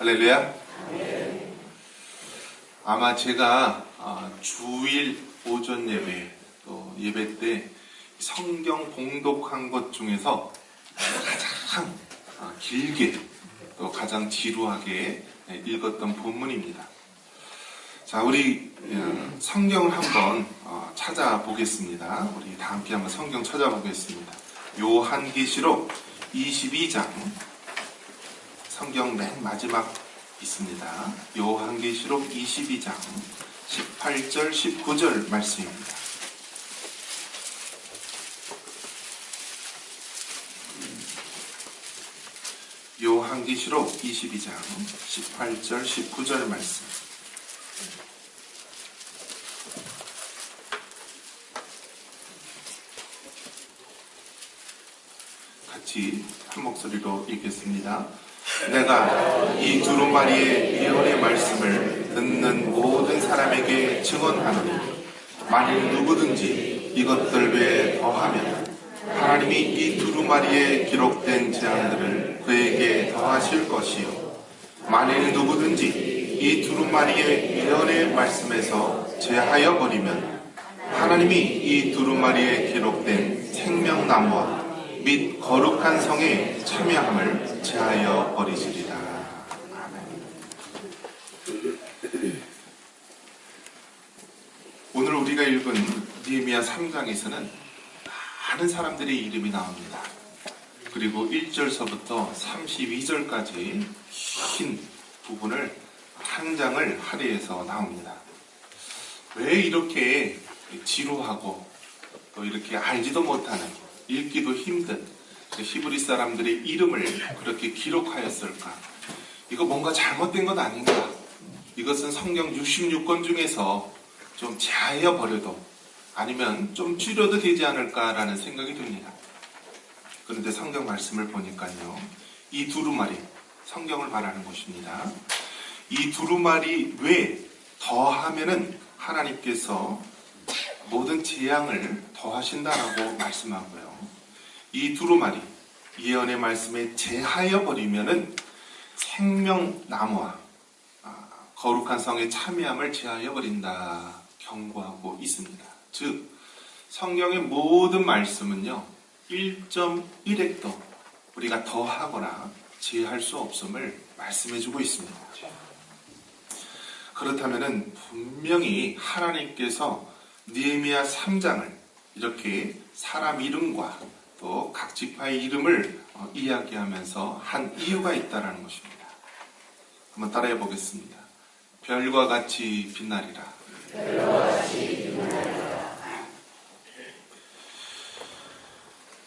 할렐루야. 아마 제가 아, 주일 오전 예배 또 예배 때 성경 봉독한 것 중에서 가장 아, 길게 또 가장 지루하게 네, 읽었던 본문입니다. 자, 우리 어, 성경을 한번 어, 찾아보겠습니다. 우리 다 함께 한번 성경 찾아보겠습니다. 요한계시록 22장 성경 맨 마지막 있습니다. 요한계시록 22장 18절 19절 말씀입니다. 요한계시록 22장 18절 19절 말씀. 같이 한 목소리로 읽겠습니다. 내가 이 두루마리의 예언의 말씀을 듣는 모든 사람에게 증언하노니 만일 누구든지 이것들 외에 더하면 하나님이 이 두루마리에 기록된 재앙들을 그에게 더하실 것이요. 만일 누구든지 이 두루마리의 예언의 말씀에서 제하여 버리면 하나님이 이 두루마리에 기록된 생명나무와 및 거룩한 성에 참여함을 제하여 버리시리라. 오늘 우리가 읽은 니에미야 3장에서는 많은 사람들의 이름이 나옵니다. 그리고 1절서부터 32절까지 긴 부분을 한 장을 할애해서 나옵니다. 왜 이렇게 지루하고 또 이렇게 알지도 못하는 읽기도 힘든 그 히브리 사람들의 이름을 그렇게 기록하였을까? 이거 뭔가 잘못된 것 아닌가? 이것은 성경 66권 중에서 좀 제하여 버려도 아니면 좀 줄여도 되지 않을까라는 생각이 듭니다. 그런데 성경 말씀을 보니까요. 이 두루마리, 성경을 말하는 것입니다. 이 두루마리 외 더하면은 하나님께서 모든 재앙을 더하신다라고 말씀하고요. 이 두루마리 예언의 말씀에 제하여 버리면은 생명나무와 아, 거룩한 성에 참여함을 제하여 버린다 경고하고 있습니다. 즉 성경의 모든 말씀은요 1.1획도 우리가 더하거나 제할 수 없음을 말씀해주고 있습니다. 그렇다면은 분명히 하나님께서 니에미야 3장을 이렇게 사람 이름과 또 각 지파의 이름을 어, 이야기하면서 한 이유가 있다라는 것입니다. 한번 따라해 보겠습니다. 별과 같이 빛나리라.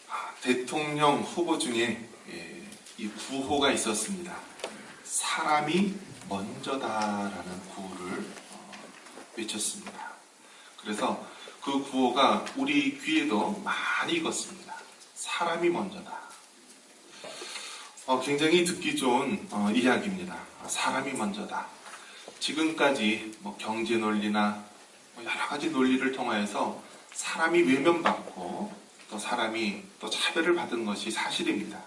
아, 대통령 후보 중에 예, 이 구호가 있었습니다. 사람이 먼저다라는 구호를 어, 외쳤습니다. 그래서 그 구호가 우리 귀에도 많이 익었습니다. 사람이 먼저다. 어, 굉장히 듣기 좋은 어, 이야기입니다. 사람이 먼저다. 지금까지 뭐 경제 논리나 뭐 여러 가지 논리를 통하여서 사람이 외면받고 또 사람이 또 차별을 받은 것이 사실입니다.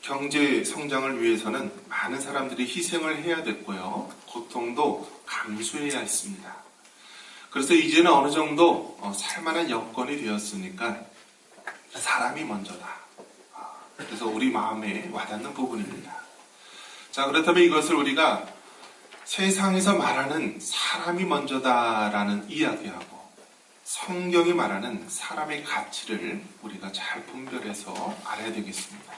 경제 성장을 위해서는 많은 사람들이 희생을 해야 됐고요. 고통도 감수해야 했습니다. 그래서 이제는 어느 정도 어, 살만한 여건이 되었으니까 사람이 먼저다. 아, 그래서 우리 마음에 와닿는 부분입니다. 자, 그렇다면 이것을 우리가 세상에서 말하는 사람이 먼저다라는 이야기하고 성경이 말하는 사람의 가치를 우리가 잘 분별해서 알아야 되겠습니다.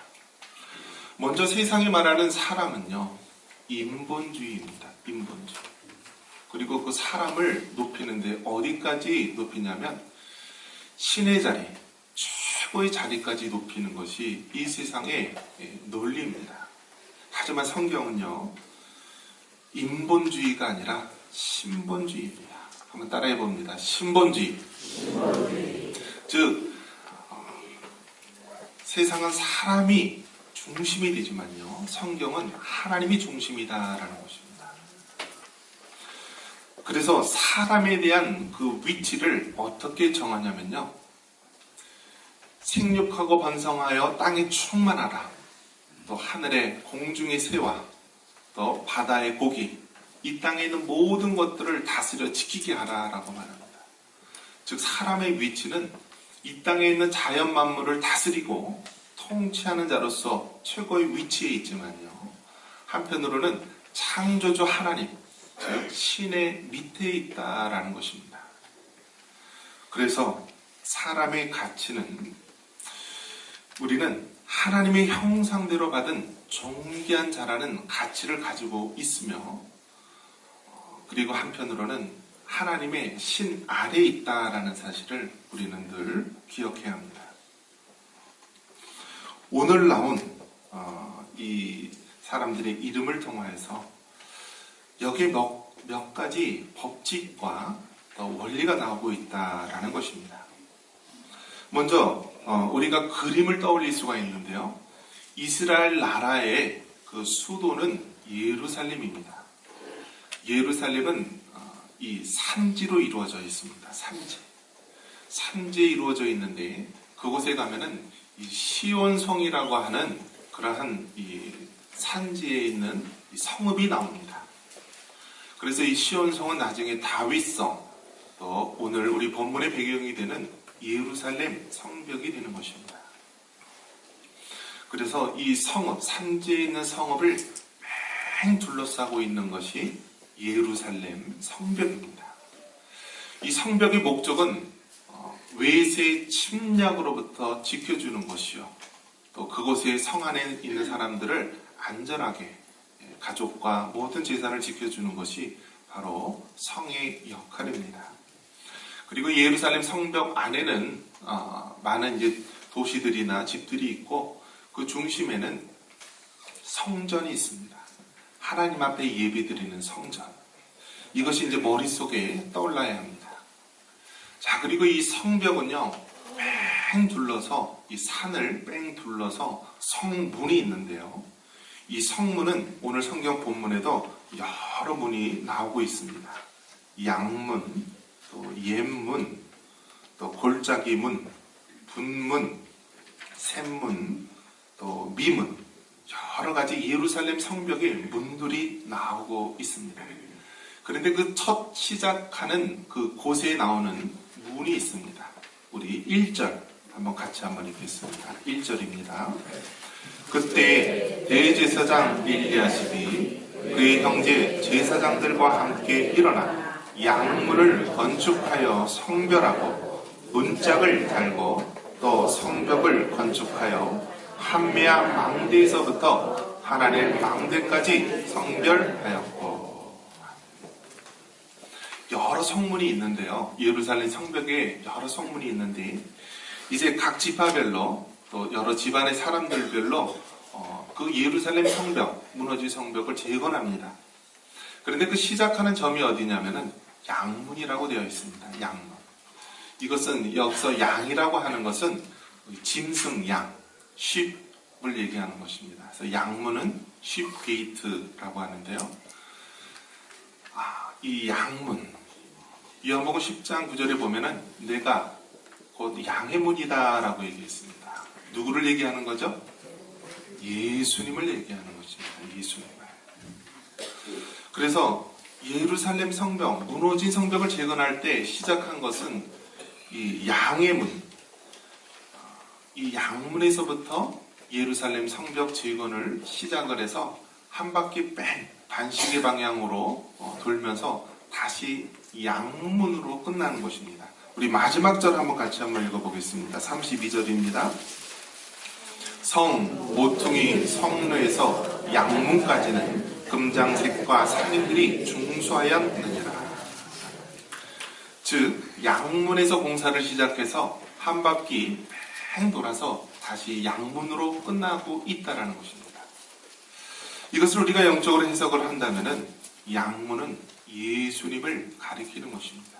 먼저 세상이 말하는 사람은요, 인본주의입니다. 인본주의. 그리고 그 사람을 높이는데 어디까지 높이냐면 신의 자리, 최고의 자리까지 높이는 것이 이 세상의 논리입니다. 하지만 성경은요, 인본주의가 아니라 신본주의입니다. 한번 따라해 봅니다. 신본주의. 신본주의. 즉, 어, 세상은 사람이 중심이 되지만요, 성경은 하나님이 중심이다라는 것입니다. 그래서 사람에 대한 그 위치를 어떻게 정하냐면요. 생육하고 번성하여 땅에 충만하라. 또 하늘의 공중의 새와 또 바다의 고기, 이 땅에 있는 모든 것들을 다스려 지키게 하라라고 말합니다. 즉 사람의 위치는 이 땅에 있는 자연 만물을 다스리고 통치하는 자로서 최고의 위치에 있지만요. 한편으로는 창조주 하나님, 즉 신의 밑에 있다라는 것입니다. 그래서 사람의 가치는 우리는 하나님의 형상대로 받은 존귀한 자라는 가치를 가지고 있으며 어, 그리고 한편으로는 하나님의 신 아래에 있다라는 사실을 우리는 늘 기억해야 합니다. 오늘 나온 어, 이 사람들의 이름을 통하여서 여기에 몇, 몇 가지 법칙과 또 원리가 나오고 있다라는 것입니다. 먼저 어, 우리가 그림을 떠올릴 수가 있는데요. 이스라엘 나라의 그 수도는 예루살렘입니다. 예루살렘은 어, 이 산지로 이루어져 있습니다. 산지. 산지에 이루어져 있는데 그곳에 가면은 이 시온성이라고 하는 그러한 이 산지에 있는 이 성읍이 나옵니다. 그래서 이 시온성은 나중에 다윗성 또 오늘 우리 본문의 배경이 되는 예루살렘 성벽이 되는 것입니다. 그래서 이 성읍, 산지에 있는 성읍을 맹 둘러싸고 있는 것이 예루살렘 성벽입니다. 이 성벽의 목적은 어, 외세 침략으로부터 지켜주는 것이요. 또 그곳에 성 안에 있는 사람들을 안전하게 예, 가족과 모든 재산을 지켜주는 것이 바로 성의 역할입니다. 그리고 예루살렘 성벽 안에는 어, 많은 이제 도시들이나 집들이 있고 그 중심에는 성전이 있습니다. 하나님 앞에 예배드리는 성전. 이것이 이제 머릿속에 떠올라야 합니다. 자, 그리고 이 성벽은요, 뺑 둘러서, 이 산을 뺑 둘러서 성문이 있는데요. 이 성문은 오늘 성경 본문에도 여러 문이 나오고 있습니다. 양문, 또 옛문, 또 골짜기 문, 분문, 샘문, 또 미문, 여러 가지 예루살렘 성벽에 문들이 나오고 있습니다. 그런데 그 첫 시작하는 그 곳에 나오는 문이 있습니다. 우리 1절 한번 같이 한번 읽겠습니다. 1절입니다. 그때 대제사장 일리아십이 그의 형제 제사장들과 함께 일어나 양문을 건축하여 성별하고 문짝을 달고 또 성벽을 건축하여 한메아 망대에서부터 하나님 망대까지 성별하였고 여러 성문이 있는데요. 예루살렘 성벽에 여러 성문이 있는데 이제 각 지파별로 또 여러 집안의 사람들별로 어, 그 예루살렘 성벽, 무너진 성벽을 재건합니다. 그런데 그 시작하는 점이 어디냐면은 양문이라고 되어 있습니다. 양문. 이것은 여기서 양이라고 하는 것은 짐승 양, 쉽을 얘기하는 것입니다. 그래서 양문은 쉽 게이트라고 하는데요. 아, 이 양문. 요한복음 10장 9절에 보면은 내가 곧 양의 문이다라고 얘기했습니다. 누구를 얘기하는 거죠? 예수님을 얘기하는 것입니다. 예수님을. 그래서 예루살렘 성벽, 무너진 성벽을 재건할 때 시작한 것은 이 양의 문, 이 양문에서부터 예루살렘 성벽 재건을 시작을 해서 한 바퀴 뺑 반시계 방향으로 어, 돌면서 다시 양문으로 끝나는 것입니다. 우리 마지막 절 한번 같이 한번 읽어보겠습니다. 32절입니다. 성 모퉁이 성루에서 양문까지는 금장색과 상인들이 중 수하였느니라. 즉 양문에서 공사를 시작해서 한 바퀴 팽 돌아서 다시 양문으로 끝나고 있다라는 것입니다. 이것을 우리가 영적으로 해석을 한다면은 양문은 예수님을 가리키는 것입니다.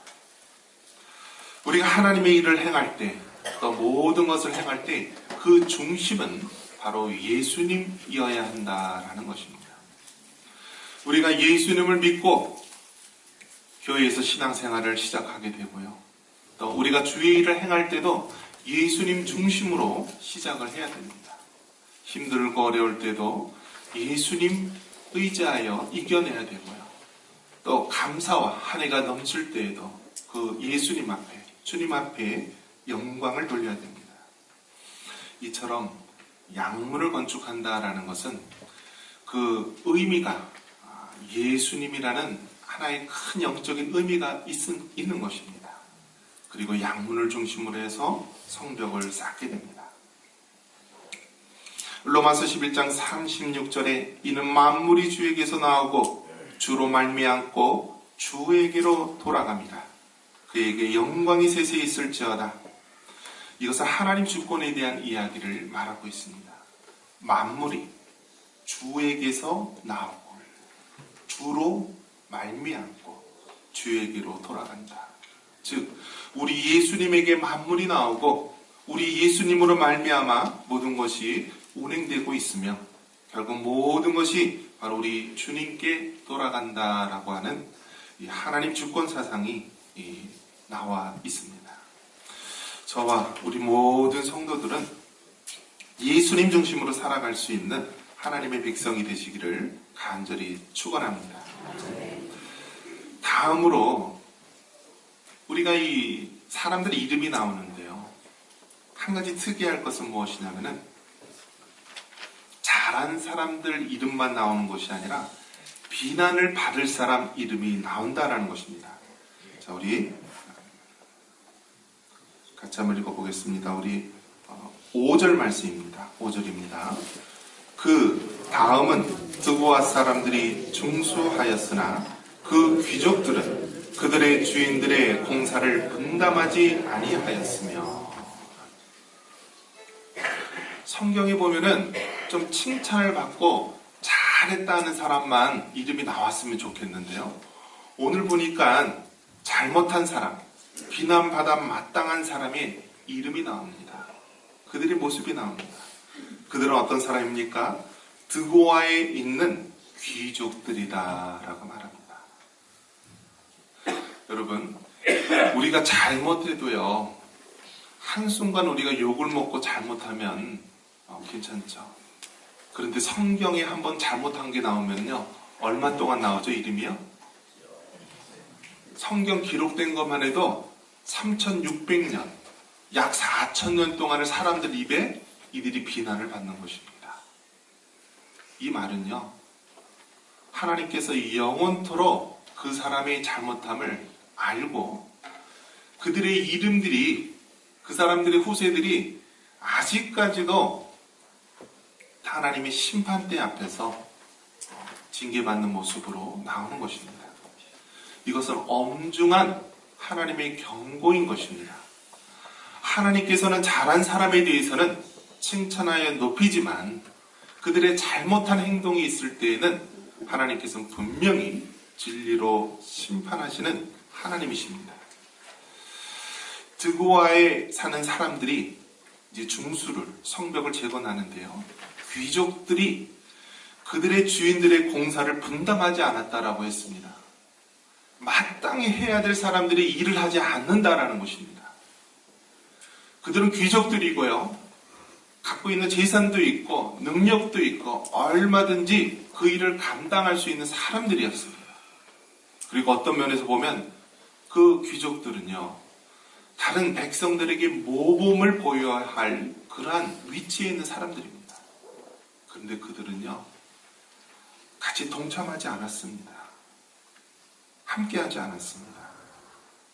우리가 하나님의 일을 행할 때, 또 모든 것을 행할 때 그 중심은 바로 예수님이어야 한다라는 것입니다. 우리가 예수님을 믿고 교회에서 신앙생활을 시작하게 되고요. 또 우리가 주의 일을 행할 때도 예수님 중심으로 시작을 해야 됩니다. 힘들고 어려울 때도 예수님 의지하여 이겨내야 되고요. 또 감사와 한 해가 넘칠 때에도 그 예수님 앞에, 주님 앞에 영광을 돌려야 됩니다. 이처럼 양문을 건축한다라는 것은 그 의미가 아, 예수님이라는 하나의 큰 영적인 의미가 있, 있는 것입니다. 그리고 양문을 중심으로 해서 성벽을 쌓게 됩니다. 로마서 11장 36절에 이는 만물이 주에게서 나오고 주로 말미암고 주에게로 돌아갑니다. 그에게 영광이 세세 있을지어다. 이것은 하나님 주권에 대한 이야기를 말하고 있습니다. 만물이 주에게서 나오고 주로 말미암고 주에게로 돌아간다. 즉 우리 예수님에게 만물이 나오고 우리 예수님으로 말미암아 모든 것이 운행되고 있으며 결국 모든 것이 바로 우리 주님께 돌아간다라고 하는 이 하나님 주권 사상이 이 나와 있습니다. 저와 우리 모든 성도들은 예수님 중심으로 살아갈 수 있는 하나님의 백성이 되시기를 간절히 축원합니다. 다음으로 우리가 이 사람들 이름이 나오는데요. 한 가지 특이할 것은 무엇이냐면은 잘한 사람들 이름만 나오는 것이 아니라 비난을 받을 사람 이름이 나온다라는 것입니다. 자, 우리 같이 한번 읽어보겠습니다. 우리 5절 말씀입니다. 5절입니다. 그 다음은 드고아 사람들이 중수하였으나 그 귀족들은 그들의 주인들의 공사를 분담하지 아니하였으며 성경에 보면은 좀 칭찬을 받고 잘했다는 사람만 이름이 나왔으면 좋겠는데요. 오늘 보니까 잘못한 사람, 비난받아 마땅한 사람의 이름이 나옵니다. 그들의 모습이 나옵니다. 그들은 어떤 사람입니까? 드고아에 있는 귀족들이다라고 말합니다. 여러분, 우리가 잘못해도요, 한순간 우리가 욕을 먹고 잘못하면 어, 괜찮죠. 그런데 성경에 한번 잘못한 게 나오면요, 얼마 동안 나오죠, 이름이요? 성경 기록된 것만 해도 3600년, 약 4000년 동안을 사람들 입에 이들이 비난을 받는 것입니다. 이 말은요, 하나님께서 영원토록 그 사람의 잘못함을 알고 그들의 이름들이 그 사람들의 후세들이 아직까지도 하나님의 심판대 앞에서 징계받는 모습으로 나오는 것입니다. 이것은 엄중한 하나님의 경고인 것입니다. 하나님께서는 잘한 사람에 대해서는 칭찬하여 높이지만 그들의 잘못한 행동이 있을 때에는 하나님께서는 분명히 진리로 심판하시는 하나님이십니다. 드고아에 사는 사람들이 이제 중수를 성벽을 재건하는데요. 귀족들이 그들의 주인들의 공사를 분담하지 않았다라고 했습니다. 마땅히 해야 될 사람들이 일을 하지 않는다라는 것입니다. 그들은 귀족들이고요. 갖고 있는 재산도 있고 능력도 있고 얼마든지 그 일을 감당할 수 있는 사람들이었습니다. 그리고 어떤 면에서 보면 그 귀족들은요. 다른 백성들에게 모범을 보여야 할 그러한 위치에 있는 사람들입니다. 그런데 그들은요. 같이 동참하지 않았습니다. 함께하지 않았습니다.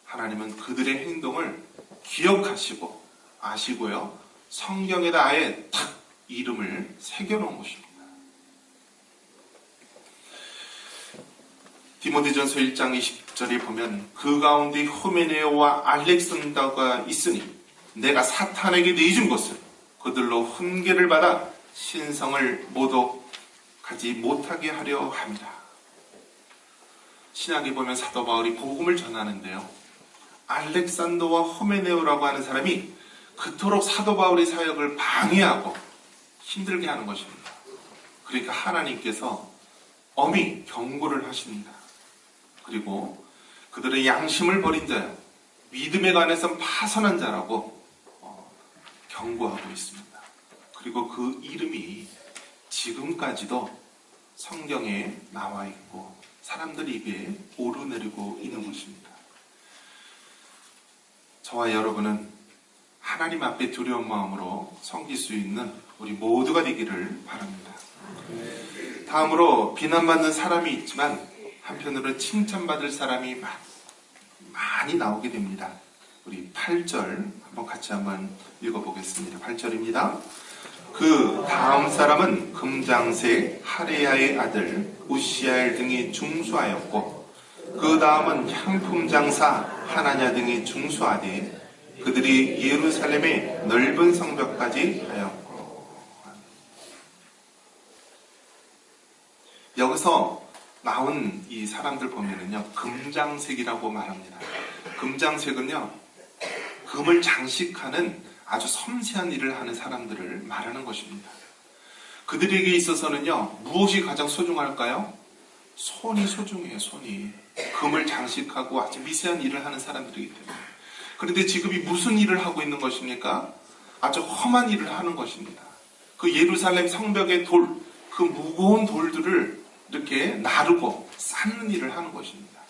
하나님은 그들의 행동을 기억하시고 아시고요. 성경에다 아예 탁 이름을 새겨놓은 것입니다. 디모데전서 1장 20절에 보면 그 가운데 후메네오와 알렉산더가 있으니 내가 사탄에게 내준 것을 그들로 훈계를 받아 신성을 모독하지 못하게 하려 합니다. 신약에 보면 사도 바울이 복음을 전하는데요. 알렉산더와 호메네오라고 하는 사람이 그토록 사도 바울의 사역을 방해하고 힘들게 하는 것입니다. 그러니까 하나님께서 엄히 경고를 하십니다. 그리고 그들의 양심을 버린 자요, 믿음에 관해서 파선한 자라고 어, 경고하고 있습니다. 그리고 그 이름이 지금까지도 성경에 나와 있고 사람들 입에 오르내리고 있는 것입니다. 저와 여러분은 하나님 앞에 두려운 마음으로 섬길 수 있는 우리 모두가 되기를 바랍니다. 다음으로 비난받는 사람이 있지만 한편으로는 칭찬받을 사람이 마- 많이 나오게 됩니다. 우리 8절 한번 같이 한번 읽어보겠습니다. 8절입니다. 그 다음 사람은 금장색 하레야의 아들 우시아엘 등이 중수하였고 그 다음은 향품 장사 하나냐 등이 중수하되 그들이 예루살렘의 넓은 성벽까지 하였고 여기서 나온 이 사람들 보면은요 금장색이라고 말합니다. 금장색은요 금을 장식하는 아주 섬세한 일을 하는 사람들을 말하는 것입니다. 그들에게 있어서는요 무엇이 가장 소중할까요? 손이 소중해요 손이 금을 장식하고 아주 미세한 일을 하는 사람들이기 때문에 그런데 지금 이 무슨 일을 하고 있는 것입니까? 아주 험한 일을 하는 것입니다. 그 예루살렘 성벽의 돌, 그 무거운 돌들을 이렇게 나르고 쌓는 일을 하는 것입니다.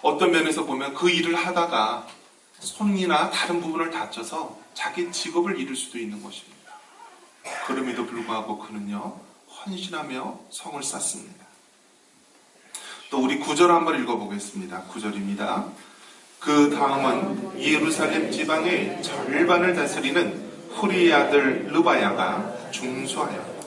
어떤 면에서 보면 그 일을 하다가 손이나 다른 부분을 다쳐서 자기 직업을 잃을 수도 있는 것입니다. 그럼에도 불구하고 그는요, 헌신하며 성을 쌓습니다. 또 우리 구절 한번 읽어보겠습니다. 구절입니다. 그 다음은 예루살렘 지방의 절반을 다스리는 후리의 아들 르바야가 중수하였다.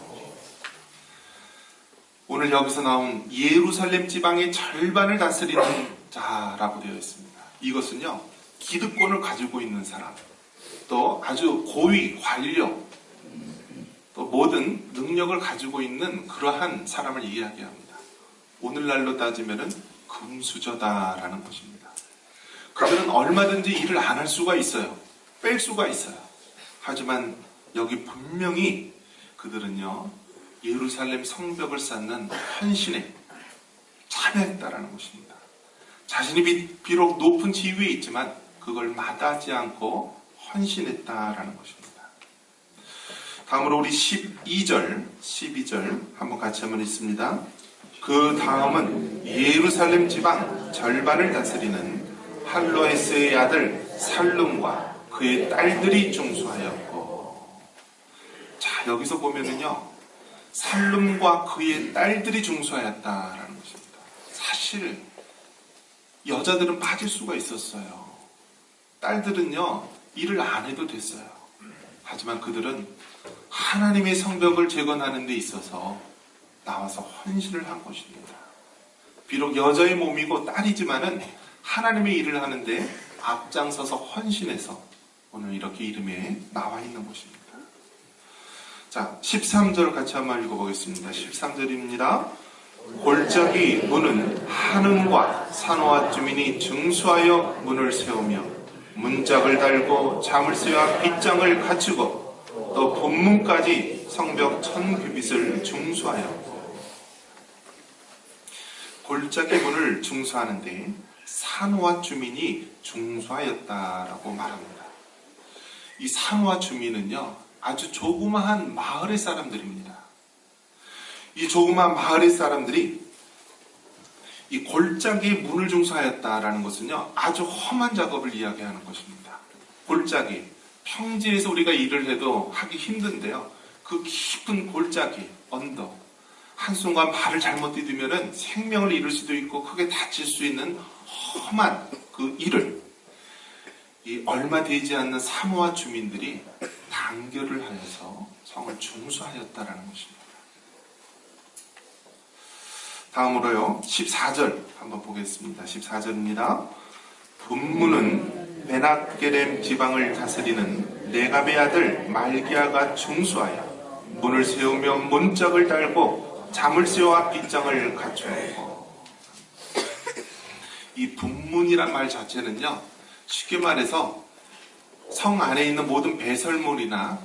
오늘 여기서 나온 예루살렘 지방의 절반을 다스리는 자라고 되어 있습니다. 이것은요, 기득권을 가지고 있는 사람, 또 아주 고위, 관력, 또 모든 능력을 가지고 있는 그러한 사람을 이야기합니다. 오늘날로 따지면은 금수저다라는 것입니다. 그들은 얼마든지 일을 안 할 수가 있어요. 뺄 수가 있어요. 하지만 여기 분명히 그들은요, 예루살렘 성벽을 쌓는 헌신에 참여했다라는 것입니다. 자신이 비- 비록 높은 지위에 있지만 그걸 마다하지 않고 헌신했다라는 것입니다. 다음으로 우리 12절, 12절 한번 같이 한번 읽습니다. 그 다음은 예루살렘 지방 절반을 다스리는 할로에스의 아들 살룸과 그의 딸들이 중수하였고 자 여기서 보면은요 살룸과 그의 딸들이 중수하였다라는 것입니다. 사실 여자들은 빠질 수가 있었어요. 딸들은요 일을 안 해도 됐어요. 하지만 그들은 하나님의 성벽을 재건하는 데 있어서 나와서 헌신을 한 것입니다. 비록 여자의 몸이고 딸이지만은 하나님의 일을 하는데 앞장서서 헌신해서 오늘 이렇게 이름에 나와 있는 것입니다. 자, 13절 같이 한번 읽어보겠습니다. 13절입니다. 골짜기 문은 한음과 산호와 주민이 증수하여 문을 세우며 문짝을 달고 자물쇠와 빗장을 갖추고 또 본문까지 성벽 천 규빗을 중수하였고 골짜기 문을 중수하는데 산호와 주민이 중수하였다라고 말합니다. 이 산호와 주민은요 아주 조그마한 마을의 사람들입니다. 이 조그마한 마을의 사람들이 이 골짜기 문을 중수하였다라는 것은요 아주 험한 작업을 이야기하는 것입니다. 골짜기 평지에서 우리가 일을 해도 하기 힘든데요. 그 깊은 골짜기 언덕 한순간 발을 잘못 디디면은 생명을 잃을 수도 있고 크게 다칠 수 있는 험한 그 일을 이 얼마 되지 않는 사모아 주민들이 단결을 하여서 성을 중수하였다라는 것입니다. 다음으로요 14절 한번 보겠습니다. 14절입니다. 분문은 베나게렘 지방을 다스리는 레갑의 아들 말기야가 중수하여 문을 세우며 문짝을 달고 자물쇠와 빗장을 갖추었고 이 분문이란 말 자체는요 쉽게 말해서 성 안에 있는 모든 배설물이나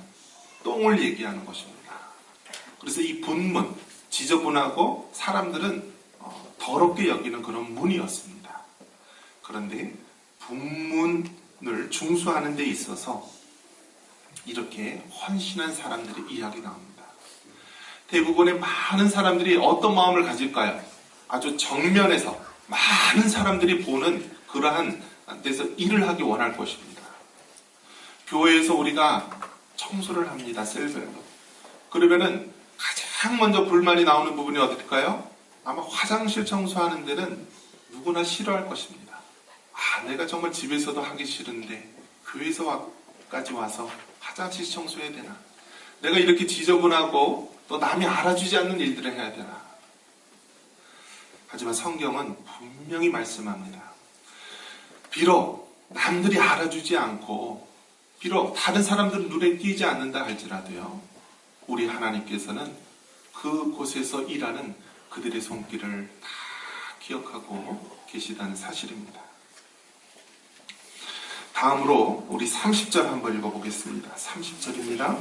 똥을 얘기하는 것입니다. 그래서 이 분문 지저분하고 사람들은 어, 더럽게 여기는 그런 문이었습니다. 그런데 분문을 중수하는 데 있어서 이렇게 헌신한 사람들의 이야기 나옵니다. 대부분의 많은 사람들이 어떤 마음을 가질까요? 아주 정면에서 많은 사람들이 보는 그러한 데서 일을 하기 원할 것입니다. 교회에서 우리가 청소를 합니다. 셀별로. 그러면은 가장 먼저 불만이 나오는 부분이 어딜까요? 아마 화장실 청소하는 데는 누구나 싫어할 것입니다. 아, 내가 정말 집에서도 하기 싫은데 교회에서까지 와서 화장실 청소해야 되나? 내가 이렇게 지저분하고 또 남이 알아주지 않는 일들을 해야 되나? 하지만 성경은 분명히 말씀합니다. 비록 남들이 알아주지 않고 비록 다른 사람들 눈에 띄지 않는다 할지라도요. 우리 하나님께서는 그곳에서 일하는 그들의 손길을 다 기억하고 계시다는 사실입니다. 다음으로 우리 30절 한번 읽어보겠습니다. 30절입니다.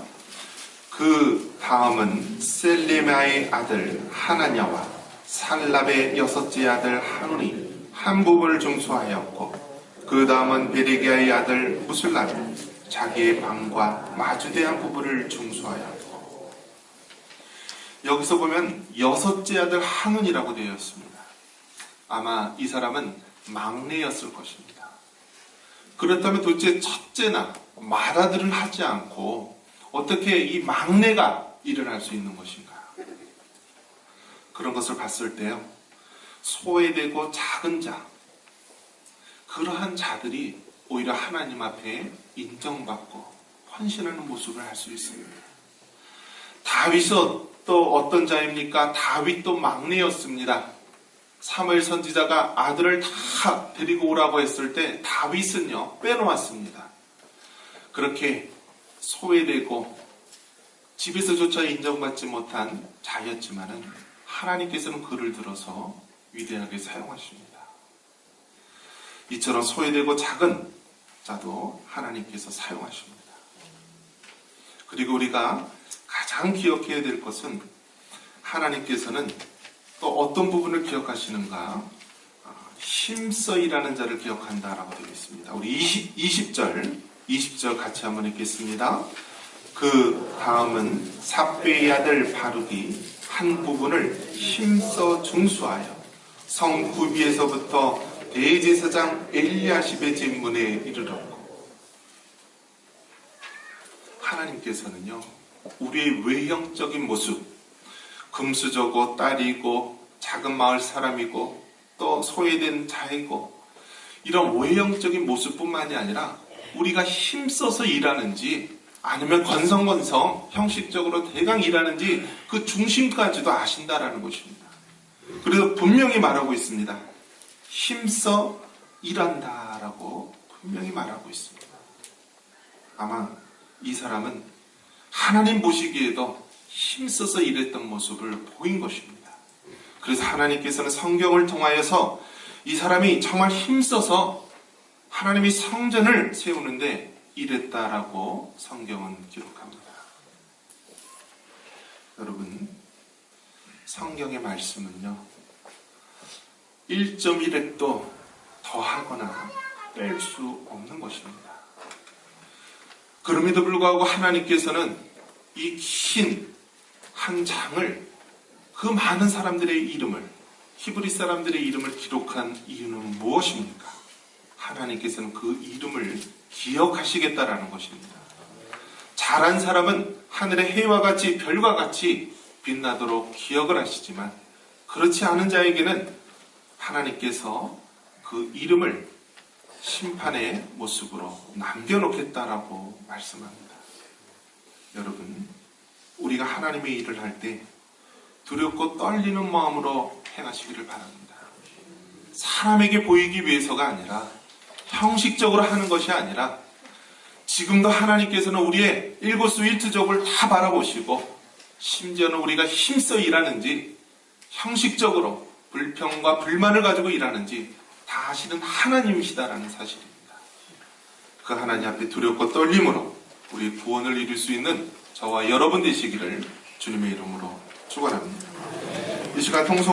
그 다음은 셀레마의 아들 하나냐와 살랍의 여섯째 아들 하누니 한 부분을 중수하였고 그 다음은 베레기아의 아들 무슬람이 자기의 방과 마주대한 부부를 중수하였고 여기서 보면 여섯째 아들 하눈이라고 되어 있습니다. 아마 이 사람은 막내였을 것입니다. 그렇다면 도대체 첫째나 맏아들을 하지 않고 어떻게 이 막내가 일을 할 수 있는 것인가? 그런 것을 봤을 때요. 소외되고 작은 자, 그러한 자들이 오히려 하나님 앞에 인정받고 헌신하는 모습을 할 수 있습니다. 다윗은 또 어떤 자입니까? 다윗도 막내였습니다. 사무엘 선지자가 아들을 다 데리고 오라고 했을 때 다윗은요 빼놓았습니다. 그렇게 소외되고 집에서조차 인정받지 못한 자였지만은 하나님께서는 그를 들어서 위대하게 사용하십니다. 이처럼 소외되고 작은 자도 하나님께서 사용하십니다. 그리고 우리가 가장 기억해야 될 것은 하나님께서는 또 어떤 부분을 기억하시는가? 아, 힘써 일하는 자를 기억한다라고 되어 있습니다. 우리 20, 20절, 20절 같이 한번 읽겠습니다. 그 다음은 삽배의 아들 바룩이 한 부분을 힘써 중수하여 성 구비에서부터 대제사장 엘리야십의 진문에 이르렀고 하나님께서는요 우리의 외형적인 모습 금수저고 딸이고 작은 마을 사람이고 또 소외된 자이고 이런 외형적인 모습뿐만이 아니라 우리가 힘써서 일하는지 아니면 건성건성 형식적으로 대강 일하는지 그 중심까지도 아신다라는 것입니다. 그래서 분명히 말하고 있습니다. 힘써 일한다라고 분명히 말하고 있습니다. 아마 이 사람은 하나님 보시기에도 힘써서 일했던 모습을 보인 것입니다. 그래서 하나님께서는 성경을 통하여서 이 사람이 정말 힘써서 하나님이 성전을 세우는데 일했다라고 성경은 기록합니다. 여러분, 성경의 말씀은요, 1.1획도 더하거나 뺄 수 없는 것입니다. 그럼에도 불구하고 하나님께서는 이 긴 한 장을 그 많은 사람들의 이름을 히브리 사람들의 이름을 기록한 이유는 무엇입니까? 하나님께서는 그 이름을 기억하시겠다라는 것입니다. 잘한 사람은 하늘의 해와 같이 별과 같이 빛나도록 기억을 하시지만 그렇지 않은 자에게는 하나님께서 그 이름을 심판의 모습으로 남겨놓겠다라고 말씀합니다. 여러분, 우리가 하나님의 일을 할 때 두렵고 떨리는 마음으로 행하시기를 바랍니다. 사람에게 보이기 위해서가 아니라 형식적으로 하는 것이 아니라 지금도 하나님께서는 우리의 일거수 일투족을 다 바라보시고 심지어는 우리가 힘써 일하는지 형식적으로 불평과 불만을 가지고 일하는지 다 아시는 하나님이시다라는 사실입니다. 그 하나님 앞에 두렵고 떨림으로 우리 구원을 이룰 수 있는 저와 여러분 되시기를 주님의 이름으로 축원합니다. 이 시간 통속